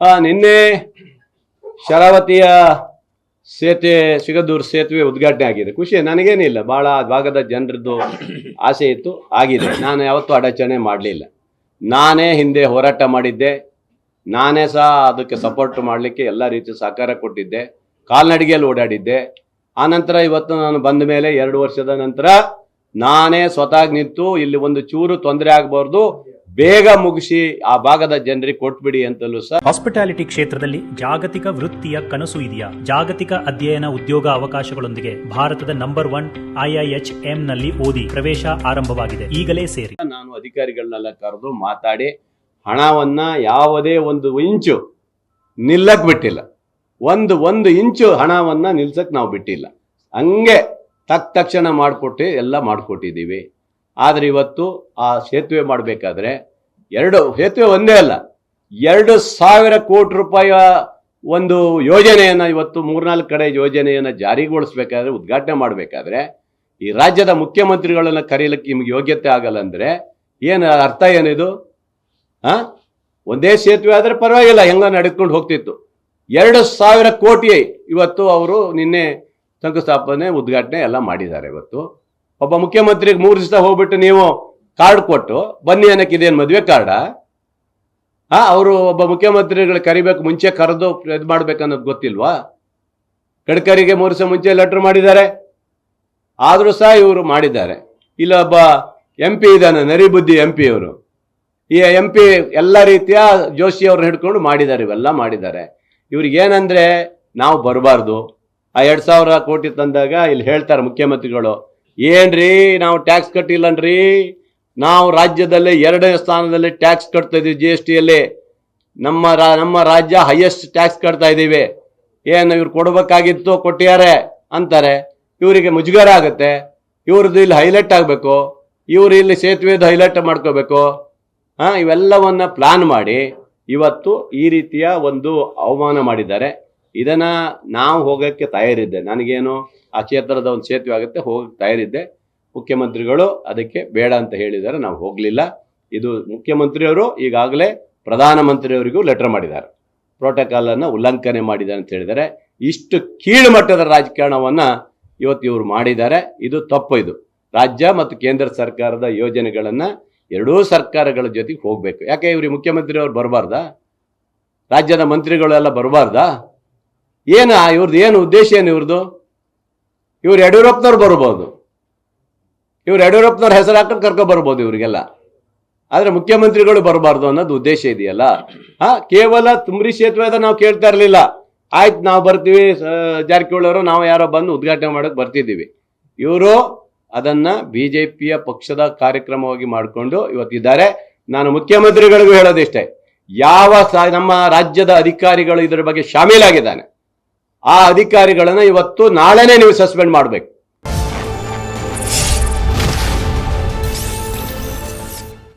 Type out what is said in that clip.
ಆ, ನಿನ್ನೆ ಶರಾವತಿಯ ಸೇತುವೆ ಸಿಗದೂರು ಸೇತುವೆ ಉದ್ಘಾಟನೆ ಆಗಿದೆ. ಖುಷಿ ನನಗೇನಿಲ್ಲ ಆ ಭಾಗದ ಜನರದ್ದು ಆಸೆ ಇತ್ತು ಆಗಿದೆ. ನಾನು ಯಾವತ್ತೂ ಅಡಚಣೆ ಮಾಡಲಿಲ್ಲ. ನಾನೇ ಹಿಂದೆ ಹೋರಾಟ ಮಾಡಿದ್ದೆ. ನಾನೇ ಸಹ ಅದಕ್ಕೆ ಸಪೋರ್ಟ್ ಮಾಡಲಿಕ್ಕೆ ಎಲ್ಲ ರೀತಿಯ ಸಹಕಾರ ಕೊಟ್ಟಿದ್ದೆ. ಕಾಲ್ನಡಿಗೆಯಲ್ಲಿ ಓಡಾಡಿದ್ದೆ. ಆನಂತರ ಇವತ್ತು ನಾನು ಬಂದ ಮೇಲೆ ಎರಡು ವರ್ಷದ ನಂತರ ನಾನೇ ಸ್ವತಃ ನಿಂತು ಇಲ್ಲಿ ಒಂದು ಚೂರು ತೊಂದರೆ ಆಗಬಾರ್ದು. ಬೇಗ ಮುಗಿಸಿ ಆ ಭಾಗದ ಜನರಿಗೆ ಕೊಟ್ಬಿಡಿ ಅಂತಲೂ ಸಹ ಹಾಸ್ಪಿಟಾಲಿಟಿ ಕ್ಷೇತ್ರದಲ್ಲಿ ಜಾಗತಿಕ ವೃತ್ತಿಯ ಕನಸು ಇದೆಯಾ? ಜಾಗತಿಕ ಅಧ್ಯಯನ ಉದ್ಯೋಗ ಅವಕಾಶಗಳೊಂದಿಗೆ ಭಾರತದ ನಂಬರ್ ಒನ್ ಐಐಎಚ್ನಲ್ಲಿ ಓದಿ ಪ್ರವೇಶ ಆರಂಭವಾಗಿದೆ. ಈಗಲೇ ಸೇರಿ. ನಾನು ಅಧಿಕಾರಿಗಳನ್ನೆಲ್ಲ ಕರೆದು ಮಾತಾಡಿ ಹಣವನ್ನ ಯಾವುದೇ ಒಂದು ಇಂಚು ನಿಲ್ಲಕ್ ಬಿಟ್ಟಿಲ್ಲ. ಒಂದು ಒಂದು ಇಂಚು ಹಣವನ್ನ ನಿಲ್ಸಕ್ ನಾವು ಬಿಟ್ಟಿಲ್ಲ. ಹಂಗೆ ತಕ್ಕ ತಕ್ಷಣ ಮಾಡಿಕೊಟ್ಟು ಎಲ್ಲ ಮಾಡಿಕೊಟ್ಟಿದ್ದೀವಿ. ಆದರೆ ಇವತ್ತು ಆ ಸೇತುವೆ ಮಾಡಬೇಕಾದ್ರೆ ಎರಡು, ಸೇತುವೆ ಒಂದೇ ಅಲ್ಲ, ಎರಡು ಸಾವಿರ ಕೋಟಿ ರೂಪಾಯಿಯ ಒಂದು ಯೋಜನೆಯನ್ನು ಇವತ್ತು ಮೂರ್ನಾಲ್ಕು ಕಡೆ ಯೋಜನೆಯನ್ನು ಜಾರಿಗೊಳಿಸಬೇಕಾದ್ರೆ, ಉದ್ಘಾಟನೆ ಮಾಡಬೇಕಾದ್ರೆ, ಈ ರಾಜ್ಯದ ಮುಖ್ಯಮಂತ್ರಿಗಳನ್ನು ಕರೀಲಿಕ್ಕೆ ನಿಮ್ಗೆ ಯೋಗ್ಯತೆ ಆಗಲ್ಲ ಅಂದರೆ ಏನು ಅರ್ಥ ಏನಿದು? ಹಾಂ ಒಂದೇ ಸೇತುವೆ ಆದರೆ ಪರವಾಗಿಲ್ಲ, ಹೆಂಗ ನಡೆದುಕೊಂಡು ಹೋಗ್ತಿತ್ತು. ಎರಡು ಸಾವಿರ ಕೋಟಿ ಇವತ್ತು ಅವರು ನಿನ್ನೆ ಶಂಕುಸ್ಥಾಪನೆ, ಉದ್ಘಾಟನೆ ಎಲ್ಲ ಮಾಡಿದ್ದಾರೆ ಇವತ್ತು. ಒಬ್ಬ ಮುಖ್ಯಮಂತ್ರಿಗೆ ಮೂರು ದಿವಸ ಹೋಗ್ಬಿಟ್ಟು ನೀವು ಕಾರ್ಡ್ ಕೊಟ್ಟು, ಬನ್ನಿ ಅನ್ನಕ್ಕೆ ಇದೇನು ಮದುವೆ ಕಾರ್ಡ? ಹಾ, ಅವರು ಒಬ್ಬ ಮುಖ್ಯಮಂತ್ರಿಗಳು ಕರಿಬೇಕು, ಮುಂಚೆ ಕರೆದು ಇದು ಮಾಡ್ಬೇಕನ್ನೋದು ಗೊತ್ತಿಲ್ವಾ? ಗಡ್ಕರಿಗೆ ಮೂರು ದಿವಸ ಮುಂಚೆ ಲೆಟರ್ ಮಾಡಿದ್ದಾರೆ. ಆದರೂ ಸಹ ಇವರು ಮಾಡಿದ್ದಾರೆ. ಇಲ್ಲ, ಒಬ್ಬ ಎಂ ಪಿ ಇದ್ದಾನೆ, ನರಿಬುದ್ಧಿ ಎಂ ಪಿ ಅವರು ಈ ಎಂ ಪಿ ಎಲ್ಲ ರೀತಿಯ ಜೋಶಿ ಅವ್ರನ್ನ ಹಿಡ್ಕೊಂಡು ಮಾಡಿದ್ದಾರೆ, ಇವೆಲ್ಲ ಮಾಡಿದ್ದಾರೆ. ಇವ್ರಿಗೆ ಏನಂದ್ರೆ, ನಾವು ಬರಬಾರ್ದು. ಆ ಎರಡ್ ಸಾವಿರ ಕೋಟಿ ತಂದಾಗ ಇಲ್ಲಿ ಹೇಳ್ತಾರೆ ಮುಖ್ಯಮಂತ್ರಿಗಳು ಏನ್ರಿ ನಾವು ಟ್ಯಾಕ್ಸ್ ಕಟ್ಟಿಲ್ಲನ್ರಿ? ನಾವು ರಾಜ್ಯದಲ್ಲೇ ಎರಡನೇ ಸ್ಥಾನದಲ್ಲಿ ಟ್ಯಾಕ್ಸ್ ಕಟ್ತಾ ಇದೀವಿ ಜಿ ಎಸ್ ಟಿಯಲ್ಲಿ ನಮ್ಮ ರಾ, ನಮ್ಮ ರಾಜ್ಯ ಹೈಯೆಸ್ಟ್ ಟ್ಯಾಕ್ಸ್ ಕಟ್ತಾ ಇದ್ದೀವಿ. ಏನು ಇವ್ರು ಕೊಡಬೇಕಾಗಿತ್ತು ಕೊಟ್ಟಿದ್ದಾರೆ ಅಂತಾರೆ. ಇವರಿಗೆ ಮುಜುಗರ ಆಗುತ್ತೆ. ಇವ್ರದ್ದು ಇಲ್ಲಿ ಹೈಲೈಟ್ ಆಗಬೇಕು. ಇವ್ರು ಇಲ್ಲಿ ಸೇತುವೆದು ಹೈಲೈಟ್ ಮಾಡ್ಕೋಬೇಕು. ಹಾಂ, ಇವೆಲ್ಲವನ್ನ ಪ್ಲಾನ್ ಮಾಡಿ ಇವತ್ತು ಈ ರೀತಿಯ ಒಂದು ಅವಮಾನ ಮಾಡಿದ್ದಾರೆ. ಇದನ್ನ ನಾವು ಹೋಗಕ್ಕೆ ತಯಾರಿದ್ದೆ. ನನಗೇನು ಆ ಕ್ಷೇತ್ರದ ಒಂದು ಸೇತುವೆ ಆಗುತ್ತೆ, ಹೋಗಕ್ಕೆ ತಯಾರಿದ್ದೆ. ಮುಖ್ಯಮಂತ್ರಿಗಳು ಅದಕ್ಕೆ ಬೇಡ ಅಂತ ಹೇಳಿದ್ದಾರೆ, ನಾವು ಹೋಗಲಿಲ್ಲ. ಇದು ಮುಖ್ಯಮಂತ್ರಿಯವರು ಈಗಾಗಲೇ ಪ್ರಧಾನಮಂತ್ರಿಯವರಿಗೂ ಲೆಟರ್ ಮಾಡಿದ್ದಾರೆ. ಪ್ರೋಟೋಕಾಲ್ ಅನ್ನು ಉಲ್ಲಂಘನೆ ಮಾಡಿದ್ದಾರೆ ಅಂತ ಹೇಳಿದ್ದಾರೆ. ಇಷ್ಟು ಕೀಳು ಮಟ್ಟದ ರಾಜಕಾರಣವನ್ನ ಇವತ್ತು ಇವರು ಮಾಡಿದ್ದಾರೆ. ಇದು ತಪ್ಪು ಇದು. ರಾಜ್ಯ ಮತ್ತು ಕೇಂದ್ರ ಸರ್ಕಾರದ ಯೋಜನೆಗಳನ್ನು ಎರಡೂ ಸರ್ಕಾರಗಳ ಜೊತೆಗೆ ಹೋಗಬೇಕು. ಯಾಕೆ ಇವ್ರಿಗೆ ಮುಖ್ಯಮಂತ್ರಿ ಅವ್ರು ಬರಬಾರ್ದಾ? ರಾಜ್ಯದ ಮಂತ್ರಿಗಳೆಲ್ಲ ಬರಬಾರ್ದಾ? ಏನು ಇವ್ರದ್ದು ಏನು ಉದ್ದೇಶ ಏನು ಇವ್ರದ್ದು ಇವ್ರು ಯಡಿಯೂರಪ್ಪನವ್ರು ಬರ್ಬೋದು. ಇವ್ರು ಯಡಿಯೂರಪ್ಪನವ್ರ ಹೆಸರು ಹಾಕೊಂಡು ಕರ್ಕೊಂಡ್ ಬರ್ಬೋದು ಇವರಿಗೆಲ್ಲ. ಆದರೆ ಮುಖ್ಯಮಂತ್ರಿಗಳು ಬರಬಾರ್ದು ಅನ್ನೋದು ಉದ್ದೇಶ ಇದೆಯಲ್ಲ? ಹಾ, ಕೇವಲ ತುಮ್ರಿ ಸೇತುವೆ ನಾವು ಕೇಳ್ತಾ ಇರಲಿಲ್ಲ. ಆಯ್ತು, ನಾವು ಬರ್ತೀವಿ ಜಾರಕಿಹೊಳಿ ಅವರು ನಾವು ಯಾರೋ ಬಂದು ಉದ್ಘಾಟನೆ ಮಾಡೋಕೆ ಬರ್ತಿದ್ದೀವಿ. ಇವರು ಅದನ್ನ ಬಿಜೆಪಿಯ ಪಕ್ಷದ ಕಾರ್ಯಕ್ರಮವಾಗಿ ಮಾಡಿಕೊಂಡು ಇವತ್ತಿದ್ದಾರೆ. ನಾನು ಮುಖ್ಯಮಂತ್ರಿಗಳಿಗೂ ಹೇಳೋದಿಷ್ಟೇ, ಯಾವ ನಮ್ಮ ರಾಜ್ಯದ ಅಧಿಕಾರಿಗಳು ಇದರ ಬಗ್ಗೆ ಶಾಮೀಲಾಗಿದ್ದಾನೆ. ಆ ಅಧಿಕಾರಿಗಳನ್ನ ಇವತ್ತು ನಾಳೆನೇ ನೀವು ಸಸ್ಪೆಂಡ್ ಮಾಡಬೇಕು.